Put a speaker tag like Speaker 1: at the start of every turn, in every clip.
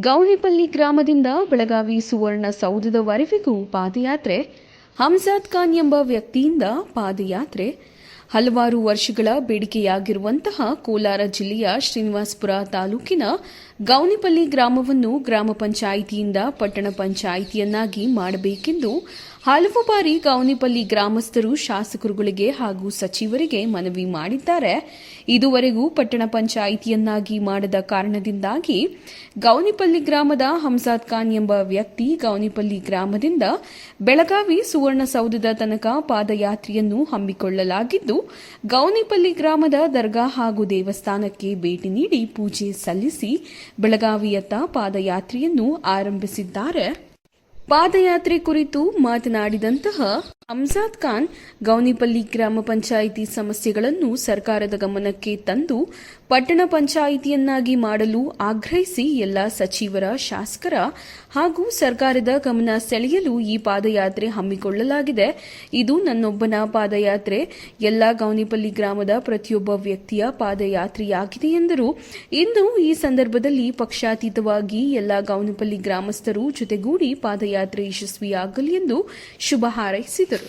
Speaker 1: ಗೌರಿಪಲ್ಲಿ ಗ್ರಾಮದಿಂದ ಬೆಳಗಾವಿ ಸುವರ್ಣ ಸೌಧದವರೆವಿಗೂ ಪಾದಯಾತ್ರೆ, ಹಮ್ಜಾದ್ ಖಾನ್ ಎಂಬ ವ್ಯಕ್ತಿಯಿಂದ ಪಾದಯಾತ್ರೆ. ಹಲವಾರು ವರ್ಷಗಳ ಬೇಡಿಕೆಯಾಗಿರುವಂತಹ ಕೋಲಾರ ಜಿಲ್ಲೆಯ ಶ್ರೀನಿವಾಸಪುರ ತಾಲೂಕಿನ ಗೌನಿಪಲ್ಲಿ ಗ್ರಾಮವನ್ನು ಗ್ರಾಮ ಪಂಚಾಯಿತಿಯಿಂದ ಪಟ್ಟಣ ಪಂಚಾಯಿತಿಯನ್ನಾಗಿ ಮಾಡಬೇಕೆಂದು ಹಲವು ಬಾರಿ ಗೌನಿಪಲ್ಲಿ ಗ್ರಾಮಸ್ಥರು ಶಾಸಕರುಗಳಿಗೆ ಹಾಗೂ ಸಚಿವರಿಗೆ ಮನವಿ ಮಾಡಿದ್ದಾರೆ. ಇದುವರೆಗೂ ಪಟ್ಟಣ ಪಂಚಾಯಿತಿಯನ್ನಾಗಿ ಮಾಡದ ಕಾರಣದಿಂದಾಗಿ ಗೌನಿಪಲ್ಲಿ ಗ್ರಾಮದ ಹಮ್ಜಾದ್ ಖಾನ್ ಎಂಬ ವ್ಯಕ್ತಿ ಗೌನಿಪಲ್ಲಿ ಗ್ರಾಮದಿಂದ ಬೆಳಗಾವಿ ಸುವರ್ಣಸೌಧದ ತನಕ ಪಾದಯಾತ್ರೆಯನ್ನು ಹಮ್ಮಿಕೊಳ್ಳಲಾಗಿದ್ದು ಗೌನಿಪಲ್ಲಿ ಗ್ರಾಮದ ದರ್ಗಾ ಹಾಗೂ ದೇವಸ್ಥಾನಕ್ಕೆ ಭೇಟಿ ನೀಡಿ ಪೂಜೆ ಸಲ್ಲಿಸಿ ಬೆಳಗಾವಿಯತ್ತ ಪಾದಯಾತ್ರೆಯನ್ನು ಆರಂಭಿಸಿದ್ದಾರೆ. ಪಾದಯಾತ್ರೆ ಕುರಿತು ಮಾತನಾಡಿದಂತಹ ಅಮ್ಜಾದ್ ಖಾನ್ ಗೌನಿಪಲ್ಲಿ ಗ್ರಾಮ ಪಂಚಾಯಿತಿ ಸಮಸ್ಯೆಗಳನ್ನು ಸರ್ಕಾರದ ಗಮನಕ್ಕೆ ತಂದು ಪಟ್ಟಣ ಪಂಚಾಯಿತಿಯನ್ನಾಗಿ ಮಾಡಲು ಆಗ್ರಹಿಸಿ ಎಲ್ಲ ಸಚಿವರ, ಶಾಸಕರ ಹಾಗೂ ಸರ್ಕಾರದ ಗಮನ ಸೆಳೆಯಲು ಈ ಪಾದಯಾತ್ರೆ ಹಮ್ಮಿಕೊಳ್ಳಲಾಗಿದೆ. ಇದು ನನ್ನೊಬ್ಬನ ಪಾದಯಾತ್ರೆ. ಎಲ್ಲ ಗೌನಿಪಲ್ಲಿ ಗ್ರಾಮದ ಪ್ರತಿಯೊಬ್ಬ ವ್ಯಕ್ತಿಯ ಪಾದಯಾತ್ರೆಯಾಗಿದೆ ಎಂದರು. ಇಂದು ಈ ಸಂದರ್ಭದಲ್ಲಿ ಪಕ್ಷಾತೀತವಾಗಿ ಎಲ್ಲ ಗೌನಿಪಲ್ಲಿ ಗ್ರಾಮಸ್ಥರು ಜೊತೆಗೂಡಿ ಪಾದಯಾತ್ರೆ ಯಶಸ್ವಿಯಾಗಲಿ ಎಂದು ಶುಭ ಹಾರೈಸಿದರು.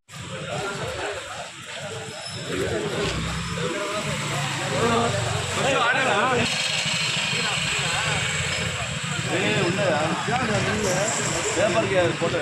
Speaker 2: பேப்பருக்கு போட்டு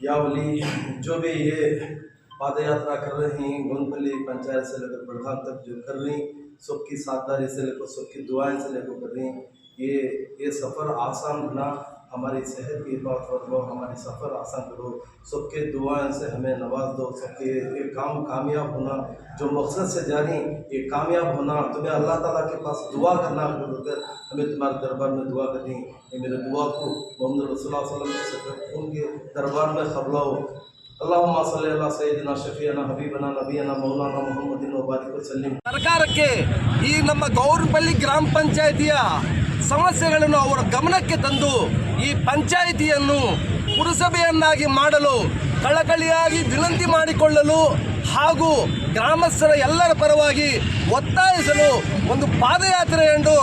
Speaker 2: یا ولی، جو بھی یہ پاد یاترا کر رہی ہیں گون پلی پنچایت سے لے کر بڑھان تک جو کر رہی سب کی ساداری سے لے کر، سب کی دعائیں سے لے کر کر رہی یہ یہ سفر آسان بنا۔ ہماری صحت کی حفاظت کرو، ہماری سفر آسان کرو۔ سب کے دعائیں سے ہمیں نواز دو، سب کے یہ کام کامیاب ہونا، جو مقصد سے جانی یہ کامیاب ہونا۔ تمہیں اللہ تعالیٰ کے پاس دعا کرنا کر ہمیں تمہارے دربار میں دعا کرنی یہ میرے دعا کو محمد رسول اللہ علیہ وسلم کے ان کے دربار میں خبر ہو اللہ صلی اللہ سیدنا، شفیعنا نبی نبینا، مولانا محمد وبارک وسلم۔ سرکار کے،
Speaker 3: یہ نمبر گور پلی گرام پنچایت ಸಮಸ್ಯೆಗಳನ್ನು ಅವರ ಗಮನಕ್ಕೆ ತಂದು ಈ ಪಂಚಾಯಿತಿಯನ್ನು ಪುರಸಭೆಯನ್ನಾಗಿ ಮಾಡಲು, ಕಳಕಳಿಯಾಗಿ ವಿನಂತಿ ಮಾಡಿಕೊಳ್ಳಲು ಹಾಗೂ ಗ್ರಾಮಸ್ಥರ ಎಲ್ಲರ ಪರವಾಗಿ ಒತ್ತಾಯಿಸಲು ಒಂದು ಪಾದಯಾತ್ರೆ ಎಂದು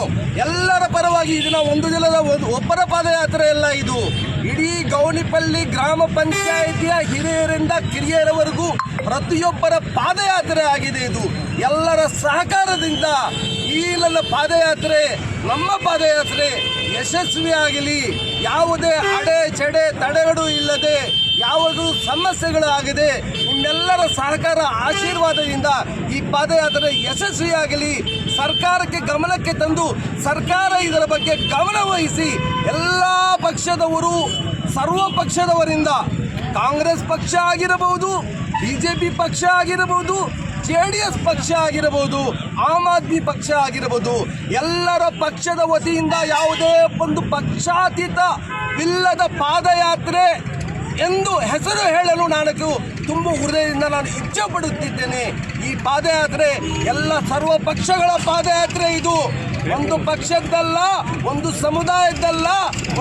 Speaker 3: ಎಲ್ಲರ ಪರವಾಗಿ ಇದನ್ನ ಒಂದು ದಿನದ ಒಬ್ಬರ ಪಾದಯಾತ್ರೆ ಅಲ್ಲ ಇದು. ಇಡೀ ಗೌನಿಪಲ್ಲಿ ಗ್ರಾಮ ಪಂಚಾಯಿತಿಯ ಹಿರಿಯರಿಂದ ಕಿರಿಯರವರೆಗೂ ಪ್ರತಿಯೊಬ್ಬರ ಪಾದಯಾತ್ರೆ ಆಗಿದೆ ಇದು. ಎಲ್ಲರ ಸಹಕಾರದಿಂದ ಈ ಪಾದಯಾತ್ರೆ, ನಮ್ಮ ಪಾದಯಾತ್ರೆ ಯಶಸ್ವಿಯಾಗಲಿ. ಯಾವುದೇ ಅಡೆ, ಚಡೆ ತಡೆಗಳು ಇಲ್ಲದೆ, ಯಾವುದು ಸಮಸ್ಯೆಗಳಾಗದೆ, ನಿಮ್ಮೆಲ್ಲರ ಸಹಕಾರ ಆಶೀರ್ವಾದದಿಂದ ಈ ಪಾದಯಾತ್ರೆ ಯಶಸ್ವಿಯಾಗಲಿ. ಸರ್ಕಾರಕ್ಕೆ ಗಮನಕ್ಕೆ ತಂದು, ಸರ್ಕಾರ ಇದರ ಬಗ್ಗೆ ಗಮನ ವಹಿಸಿ, ಎಲ್ಲ ಪಕ್ಷದವರು, ಸರ್ವ ಪಕ್ಷದವರಿಂದ ಕಾಂಗ್ರೆಸ್ ಪಕ್ಷ ಆಗಿರಬಹುದು, ಬಿಜೆಪಿ ಪಕ್ಷ ಆಗಿರಬಹುದು ಜೆ ಡಿ ಎಸ್ ಪಕ್ಷ ಆಗಿರಬಹುದು, ಆಮ್ ಆದ್ಮಿ ಪಕ್ಷ ಆಗಿರಬಹುದು, ಎಲ್ಲರ ಪಕ್ಷದ ವತಿಯಿಂದ ಯಾವುದೇ ಒಂದು ಪಕ್ಷಾತೀತ ಇಲ್ಲದ ಪಾದಯಾತ್ರೆ ಎಂದು ಹೆಸರು ಹೇಳಲು ನಾನು ತುಂಬ ಹೃದಯದಿಂದ ನಾನು ಇಚ್ಛೆ ಪಡುತ್ತಿದ್ದೇನೆ ಈ ಪಾದಯಾತ್ರೆ ಎಲ್ಲ ಸರ್ವ ಪಕ್ಷಗಳ ಪಾದಯಾತ್ರೆ ಇದು. ಒಂದು ಪಕ್ಷದ್ದಲ್ಲ, ಒಂದು ಸಮುದಾಯದ್ದಲ್ಲ,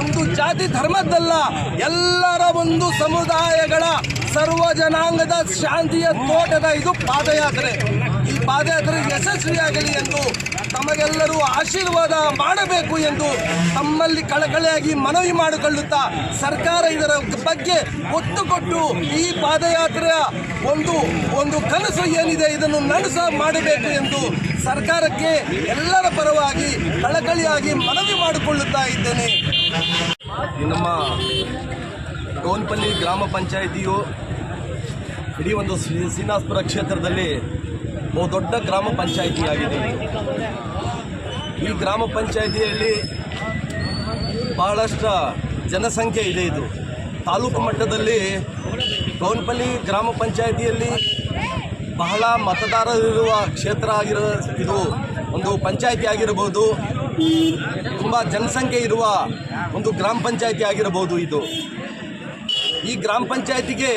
Speaker 3: ಒಂದು ಜಾತಿ ಧರ್ಮದ್ದಲ್ಲ, ಎಲ್ಲರ ಒಂದು ಸಮುದಾಯಗಳ ಸರ್ವ ಜನಾಂಗದ ಶಾಂತಿಯ ತೋಟದ ಇದು ಪಾದಯಾತ್ರೆ. ಈ ಪಾದಯಾತ್ರೆ ಯಶಸ್ವಿಯಾಗಲಿ ಎಂದು ತಮಗೆಲ್ಲರೂ ಆಶೀರ್ವಾದ ಮಾಡಬೇಕು ಎಂದು ತಮ್ಮಲ್ಲಿ ಕಳಕಳಿಯಾಗಿ ಮನವಿ ಮಾಡಿಕೊಳ್ಳುತ್ತಾ ಸರ್ಕಾರ ಇದರ ಬಗ್ಗೆ ಒತ್ತು ಕೊಟ್ಟು ಈ ಪಾದಯಾತ್ರೆಯ ಒಂದು ಒಂದು ಕನಸು ಏನಿದೆ ಇದನ್ನು ನನಸ ಮಾಡಬೇಕು ಎಂದು ಸರ್ಕಾರಕ್ಕೆ ಎಲ್ಲರ ಪರವಾಗಿ ಕಳಕಳಿಯಾಗಿ ಮನವಿ ಮಾಡಿಕೊಳ್ಳುತ್ತಾ ಇದ್ದೇನೆ. ನಮ್ಮ ಗೌನ್ಪಲ್ಲಿ ಗ್ರಾಮ ಪಂಚಾಯಿತಿಯು ಇಡೀ ಒಂದು ಶ್ರೀ- ಶ್ರೀನಿವಾಸಪುರ ಕ್ಷೇತ್ರದಲ್ಲಿ ಬಹುದೊಡ್ಡ ಗ್ರಾಮ ಪಂಚಾಯಿತಿಯಾಗಿದೆ. ಈ ಗ್ರಾಮ ಪಂಚಾಯಿತಿಯಲ್ಲಿ ಬಹಳಷ್ಟು ಜನಸಂಖ್ಯೆ ಇದೆ ಇದು. ತಾಲೂಕು ಮಟ್ಟದಲ್ಲಿ ಗೌನ್ಪಲ್ಲಿ ಗ್ರಾಮ ಪಂಚಾಯಿತಿಯಲ್ಲಿ ಬಹಳ ಮತದಾರರಿರುವ ಕ್ಷೇತ್ರ ಆಗಿರೋ, ಇದು ಒಂದು ಪಂಚಾಯಿತಿ ಆಗಿರಬಹುದು. ತುಂಬ ಜನಸಂಖ್ಯೆ ಇರುವ ಒಂದು ಗ್ರಾಮ ಪಂಚಾಯಿತಿ ಆಗಿರಬಹುದು ಇದು. ಈ ಗ್ರಾಮ ಪಂಚಾಯಿತಿಗೆ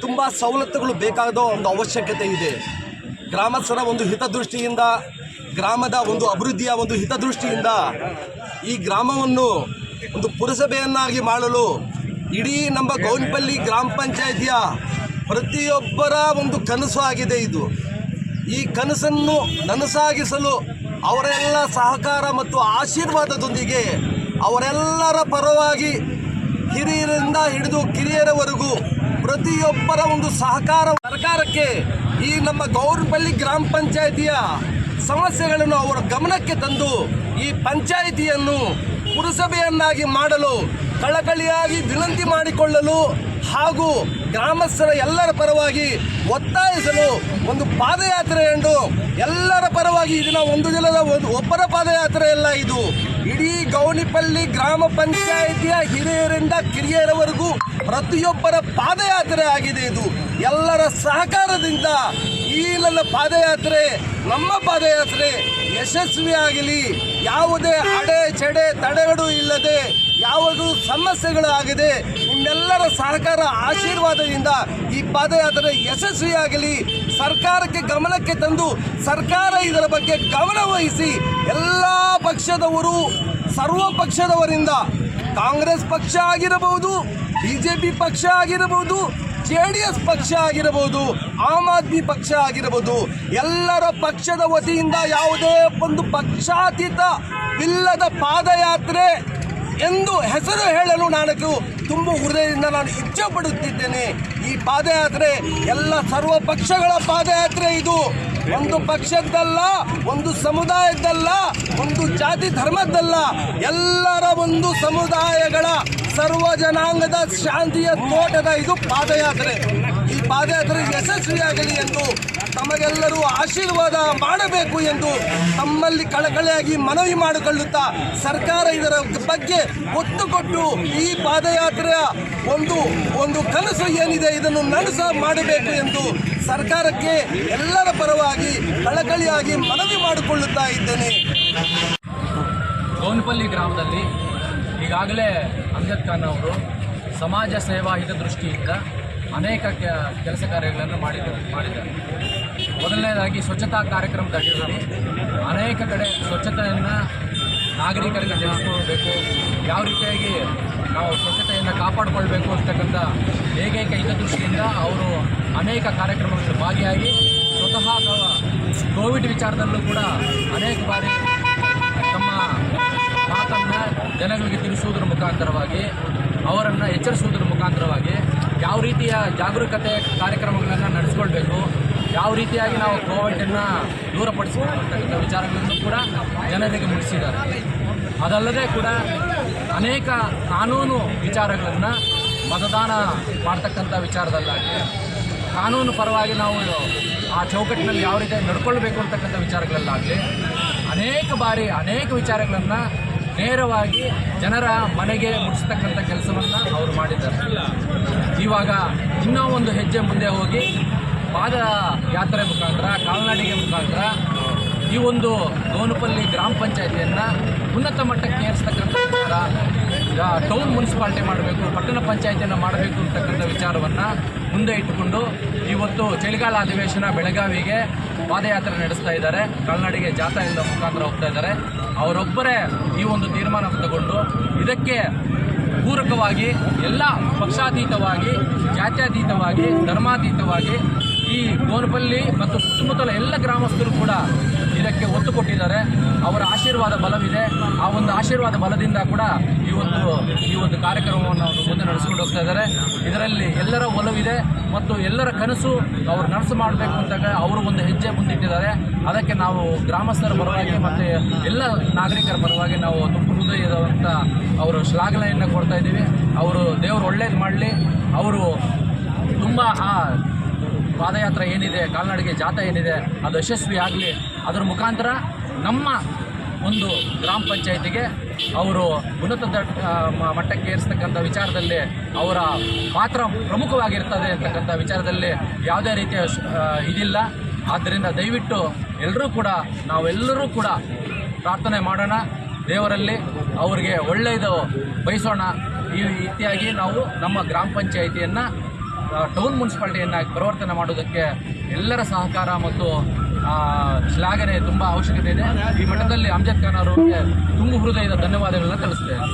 Speaker 3: ತುಂಬ ಸವಲತ್ತುಗಳು ಬೇಕಾದ ಒಂದು ಅವಶ್ಯಕತೆ ಇದೆ. ಗ್ರಾಮಸ್ಥರ ಒಂದು ಹಿತದೃಷ್ಟಿಯಿಂದ, ಗ್ರಾಮದ ಒಂದು ಅಭಿವೃದ್ಧಿಯ ಒಂದು ಹಿತದೃಷ್ಟಿಯಿಂದ ಈ ಗ್ರಾಮವನ್ನು ಒಂದು ಪುರಸಭೆಯನ್ನಾಗಿ ಮಾಡಲು ಇಡೀ ನಮ್ಮ ಗೌನ್ಪಲ್ಲಿ ಗ್ರಾಮ ಪಂಚಾಯಿತಿಯ ಪ್ರತಿಯೊಬ್ಬರ ಒಂದು ಕನಸು ಆಗಿದೆ ಇದು. ಈ ಕನಸನ್ನು ನನಸಾಗಿಸಲು ಅವರೆಲ್ಲ ಸಹಕಾರ ಮತ್ತು ಆಶೀರ್ವಾದದೊಂದಿಗೆ ಅವರೆಲ್ಲರ ಪರವಾಗಿ ಹಿರಿಯರಿಂದ ಹಿಡಿದು ಕಿರಿಯರವರೆಗೂ ಪ್ರತಿಯೊಬ್ಬರ ಒಂದು ಸಹಕಾರ ಸರ್ಕಾರಕ್ಕೆ ಈ ನಮ್ಮ ಗೌರಪಲ್ಲಿ ಗ್ರಾಮ ಪಂಚಾಯಿತಿಯ ಸಮಸ್ಯೆಗಳನ್ನು ಅವರ ಗಮನಕ್ಕೆ ತಂದು ಈ ಪಂಚಾಯಿತಿಯನ್ನು ಪುರಸಭೆಯನ್ನಾಗಿ ಮಾಡಲು ಕಳಕಳಿಯಾಗಿ ವಿನಂತಿ ಮಾಡಿಕೊಳ್ಳಲು ಹಾಗೂ ಗ್ರಾಮಸ್ಥರ ಎಲ್ಲರ ಪರವಾಗಿ ಒತ್ತಾಯಿಸಲು ಒಂದು ಪಾದಯಾತ್ರೆ ಎಂದು ಎಲ್ಲರ ಪರವಾಗಿ ಇದನ್ನ ಒಂದು ದಿನದ ಒಬ್ಬರ ಪಾದಯಾತ್ರೆ ಅಲ್ಲ ಇದು. ಇಡೀ ಗೌನಿಪಲ್ಲಿ ಗ್ರಾಮ ಪಂಚಾಯಿತಿಯ ಹಿರಿಯರಿಂದ ಕಿರಿಯರವರೆಗೂ ಪ್ರತಿಯೊಬ್ಬರ ಪಾದಯಾತ್ರೆ ಆಗಿದೆ ಇದು. ಎಲ್ಲರ ಸಹಕಾರದಿಂದ ಈ ನನ್ನ ಪಾದಯಾತ್ರೆ, ನಮ್ಮ ಪಾದಯಾತ್ರೆ ಯಶಸ್ವಿಯಾಗಲಿ. ಯಾವುದೇ ಅಡೆ ಚಡೆ ತಡೆಗಳು ಇಲ್ಲದೆ ಯಾವುದು ಸಮಸ್ಯೆಗಳಾಗಿದೆ ನಿಮ್ಮೆಲ್ಲರ ಸಹಕಾರ ಆಶೀರ್ವಾದದಿಂದ ಈ ಪಾದಯಾತ್ರೆ ಯಶಸ್ವಿಯಾಗಲಿ. ಸರ್ಕಾರಕ್ಕೆ ಗಮನಕ್ಕೆ ತಂದು ಸರ್ಕಾರ ಇದರ ಬಗ್ಗೆ ಗಮನ ವಹಿಸಿ ಎಲ್ಲ ಪಕ್ಷದವರು, ಸರ್ವ ಪಕ್ಷದವರಿಂದ ಕಾಂಗ್ರೆಸ್ ಪಕ್ಷ ಆಗಿರಬಹುದು, ಬಿಜೆಪಿ ಪಕ್ಷ ಆಗಿರಬಹುದು, ಜೆ ಡಿ ಎಸ್ ಪಕ್ಷ ಆಗಿರಬಹುದು, ಆಮ್ ಆದ್ಮಿ ಪಕ್ಷ ಆಗಿರಬಹುದು, ಎಲ್ಲರ ಪಕ್ಷದ ವತಿಯಿಂದ ಯಾವುದೇ ಒಂದು ಪಕ್ಷಾತೀತ ಇಲ್ಲದ ಪಾದಯಾತ್ರೆ ಎಂದು ಹೆಸರು ಹೇಳಲು ನಾನು ತುಂಬ ಹೃದಯದಿಂದ ನಾನು ಇಚ್ಛೆ ಪಡುತ್ತಿದ್ದೇನೆ ಈ ಪಾದಯಾತ್ರೆ ಎಲ್ಲ ಸರ್ವ ಪಕ್ಷಗಳ ಪಾದಯಾತ್ರೆ ಇದು. ಒಂದು ಪಕ್ಷದ್ದಲ್ಲ, ಒಂದು ಸಮುದಾಯದ್ದಲ್ಲ, ಒಂದು ಜಾತಿ ಧರ್ಮದ್ದಲ್ಲ. ಎಲ್ಲರ ಒಂದು ಸಮುದಾಯಗಳ ಸರ್ವ ಜನಾಂಗದ ಶಾಂತಿಯ ತೋಟದ ಇದು ಪಾದಯಾತ್ರೆ. ಈ ಪಾದಯಾತ್ರೆ ಯಶಸ್ವಿಯಾಗಲಿ ಎಂದು ತಮಗೆಲ್ಲರೂ ಆಶೀರ್ವಾದ ಮಾಡಬೇಕು ಎಂದು ತಮ್ಮಲ್ಲಿ ಕಳಕಳಿಯಾಗಿ ಮನವಿ ಮಾಡಿಕೊಳ್ಳುತ್ತಾ ಸರ್ಕಾರ ಇದರ ಬಗ್ಗೆ ಒತ್ತು ಕೊಟ್ಟು ಈ ಪಾದಯಾತ್ರೆಯ ಒಂದು ಒಂದು ಕನಸು ಏನಿದೆ ಇದನ್ನು ನನಸ ಮಾಡಬೇಕು ಎಂದು ಸರ್ಕಾರಕ್ಕೆ ಎಲ್ಲರ ಪರವಾಗಿ ಕಳಕಳಿಯಾಗಿ ಮನವಿ ಮಾಡಿಕೊಳ್ಳುತ್ತಾ ಇದ್ದೇನೆ.
Speaker 4: ಗೌನಪಲ್ಲಿ ಗ್ರಾಮದಲ್ಲಿ ಈಗಾಗಲೇ ಅಮ್ಜದ್ ಖಾನ್ ಅವರು ಸಮಾಜ ಸೇವಾ ಹಿತದೃಷ್ಟಿಯಿಂದ ಅನೇಕ ಕೆಲಸ ಕಾರ್ಯಗಳನ್ನು ಮಾಡಿದ ಮಾಡಿದ್ದಾರೆ. ಮೊದಲನೇದಾಗಿ ಸ್ವಚ್ಛತಾ ಕಾರ್ಯಕ್ರಮದ ಅಡಿಯಲ್ಲಿ ಅನೇಕ ಕಡೆ ಸ್ವಚ್ಛತೆಯನ್ನು ನಾಗರಿಕರಿಗೆ ತಿಳಿಸ್ಕೊಳ್ಬೇಕು ಯಾವ ರೀತಿಯಾಗಿ ನಾವು ಸ್ವಚ್ಛತೆಯನ್ನು ಕಾಪಾಡಿಕೊಳ್ಬೇಕು ಅಂತಕ್ಕಂಥ ಏಕೈಕ ಹಿತದೃಷ್ಟಿಯಿಂದ ಅವರು ಅನೇಕ ಕಾರ್ಯಕ್ರಮಗಳಲ್ಲಿ ಭಾಗಿಯಾಗಿ ಸ್ವತಃ ಕೋವಿಡ್ ವಿಚಾರದಲ್ಲೂ ಕೂಡ ಅನೇಕ ಬಾರಿ ತಮ್ಮ ಮಾತನ್ನು ಜನಗಳಿಗೆ ತಿಳಿಸುವುದರ ಮುಖಾಂತರವಾಗಿ ಅವರನ್ನು ಎಚ್ಚರಿಸುವುದರ ಮುಖಾಂತರವಾಗಿ ಯಾವ ರೀತಿಯ ಜಾಗರೂಕತೆ ಕಾರ್ಯಕ್ರಮಗಳನ್ನು ನಡೆಸ್ಕೊಳ್ಬೇಕು. ಯಾವ ರೀತಿಯಾಗಿ ನಾವು ಕೋವಿಡನ್ನು ದೂರಪಡಿಸಿಕೊಳ್ಳತಕ್ಕಂಥ ವಿಚಾರಗಳನ್ನು ಕೂಡ ಜನರಿಗೆ ಮುಟ್ಟಿಸಿದ್ದಾರೆ. ಅದಲ್ಲದೆ ಕೂಡ ಅನೇಕ ಕಾನೂನು ವಿಚಾರಗಳನ್ನು ಮತದಾನ ಮಾಡ್ತಕ್ಕಂಥ ವಿಚಾರದಲ್ಲಾಗಿ, ಕಾನೂನು ಪರವಾಗಿ ನಾವು ಆ ಚೌಕಟ್ಟಿನಲ್ಲಿ ಯಾವ ರೀತಿ ನಡ್ಕೊಳ್ಬೇಕು ಅಂತಕ್ಕಂಥ ವಿಚಾರಗಳಲ್ಲಾಗಲಿ ಅನೇಕ ಬಾರಿ ಅನೇಕ ವಿಚಾರಗಳನ್ನು ನೇರವಾಗಿ ಜನರ ಮನೆಗೆ ಮುಟ್ಟಿಸ್ತಕ್ಕಂಥ ಕೆಲಸವನ್ನು ಅವರು ಮಾಡಿದ್ದಾರೆ. ಇವಾಗ ಇನ್ನೂ ಒಂದು ಹೆಜ್ಜೆ ಮುಂದೆ ಹೋಗಿ ಪಾದ ಯಾತ್ರೆ ಮುಖಾಂತರ, ಕಾಲ್ನಾಡಿಗೆ ಮುಖಾಂತರ ಈ ಒಂದು ಗೋನುಪಲ್ಲಿ ಗ್ರಾಮ ಪಂಚಾಯಿತಿಯನ್ನು ಉನ್ನತ ಮಟ್ಟಕ್ಕೆ ಏರಿಸ್ತಕ್ಕಂಥ ವಿಚಾರ ಟೌನ್ ಮುನ್ಸಿಪಾಲ್ಟಿ ಮಾಡಬೇಕು, ಪಟ್ಟಣ ಪಂಚಾಯಿತಿಯನ್ನು ಮಾಡಬೇಕು ಅಂತಕ್ಕಂಥ ವಿಚಾರವನ್ನು ಮುಂದೆ ಇಟ್ಟುಕೊಂಡು ಇವತ್ತು ಚಳಿಗಾಲ ಅಧಿವೇಶನ ಬೆಳಗಾವಿಗೆ ಪಾದಯಾತ್ರೆ ನಡೆಸ್ತಾ ಇದ್ದಾರೆ. ಕಾಲ್ನಡಿಗೆ ಜಾಥಾದಿಂದ ಮುಖಾಂತರ ಹೋಗ್ತಾ ಇದ್ದಾರೆ. ಅವರೊಬ್ಬರೇ ಈ ಒಂದು ತೀರ್ಮಾನ ತಗೊಂಡು ಇದಕ್ಕೆ ಪೂರಕವಾಗಿ, ಎಲ್ಲ ಪಕ್ಷಾತೀತವಾಗಿ, ಜಾತ್ಯತೀತವಾಗಿ, ಧರ್ಮಾತೀತವಾಗಿ ಈ ಗೋನಪಲ್ಲಿ ಮತ್ತು ಸುತ್ತಮುತ್ತಲ ಎಲ್ಲ ಗ್ರಾಮಸ್ಥರು ಕೂಡ ಇದಕ್ಕೆ ಒತ್ತು ಕೊಟ್ಟಿದ್ದಾರೆ. ಅವರ ಆಶೀರ್ವಾದ ಬಲವಿದೆ. ಆ ಒಂದು ಆಶೀರ್ವಾದ ಬಲದಿಂದ ಕೂಡ ಈ ಒಂದು ಈ ಒಂದು ಕಾರ್ಯಕ್ರಮವನ್ನು ಅವರು ಮುಂದೆ ನಡೆಸಿಕೊಂಡು ಹೋಗ್ತಾ ಇದ್ದಾರೆ. ಇದರಲ್ಲಿ ಎಲ್ಲರ ಒಲವಿದೆ ಮತ್ತು ಎಲ್ಲರ ಕನಸು ಅವರು ನನಸು ಮಾಡಬೇಕು ಅಂತ ಅವರು ಒಂದು ಹೆಜ್ಜೆ ಮುಂದಿಟ್ಟಿದ್ದಾರೆ. ಅದಕ್ಕೆ ನಾವು ಗ್ರಾಮಸ್ಥರ ಪರವಾಗಿ ಮತ್ತು ಎಲ್ಲ ನಾಗರಿಕರ ಪರವಾಗಿ ನಾವು ತುಂಬ ಹೃದಯದಂಥ ಅವರು ಶ್ಲಾಘನೆಯನ್ನು ಕೊಡ್ತಾ ಇದ್ದೀವಿ. ಅವರು ದೇವರು ಒಳ್ಳೇದು ಮಾಡಲಿ. ಅವರು ತುಂಬ, ಆ ಪಾದಯಾತ್ರೆ ಏನಿದೆ, ಕಾಲ್ನಡಿಗೆ ಜಾಥಾ ಏನಿದೆ, ಅದು ಯಶಸ್ವಿ ಆಗಲಿ. ಅದರ ಮುಖಾಂತರ ನಮ್ಮ ಒಂದು ಗ್ರಾಮ ಪಂಚಾಯತಿಗೆ ಅವರು ಉನ್ನತ ಮಟ್ಟಕ್ಕೆ ಏರಿಸ್ತಕ್ಕಂಥ ವಿಚಾರದಲ್ಲಿ ಅವರ ಪಾತ್ರ ಪ್ರಮುಖವಾಗಿರ್ತದೆ ಅಂತಕ್ಕಂಥ ವಿಚಾರದಲ್ಲಿ ಯಾವುದೇ ರೀತಿಯ ಇದಿಲ್ಲ. ಆದ್ದರಿಂದ ದಯವಿಟ್ಟು ಎಲ್ಲರೂ ಕೂಡ, ನಾವೆಲ್ಲರೂ ಕೂಡ ಪ್ರಾರ್ಥನೆ ಮಾಡೋಣ. ದೇವರಲ್ಲಿ ಅವರಿಗೆ ಒಳ್ಳೆಯದು ಬಯಸೋಣ. ಈ ರೀತಿಯಾಗಿ ನಾವು ನಮ್ಮ ಗ್ರಾಮ ಪಂಚಾಯಿತಿಯನ್ನು ಟೌನ್ ಮುನ್ಸಿಪಾಲ್ಟಿಯನ್ನು ಪರಿವರ್ತನೆ ಮಾಡೋದಕ್ಕೆ ಎಲ್ಲರ ಸಹಕಾರ ಮತ್ತು ಶ್ಲಾಘನೆ ತುಂಬ ಅವಶ್ಯಕತೆ ಇದೆ. ಈ ಅಮ್ಜದ್ ಖಾನ್ ಅವರಿಗೆ ತುಂಬು ಹೃದಯದ ಧನ್ಯವಾದಗಳನ್ನು ತಿಳಿಸ್ತೇನೆ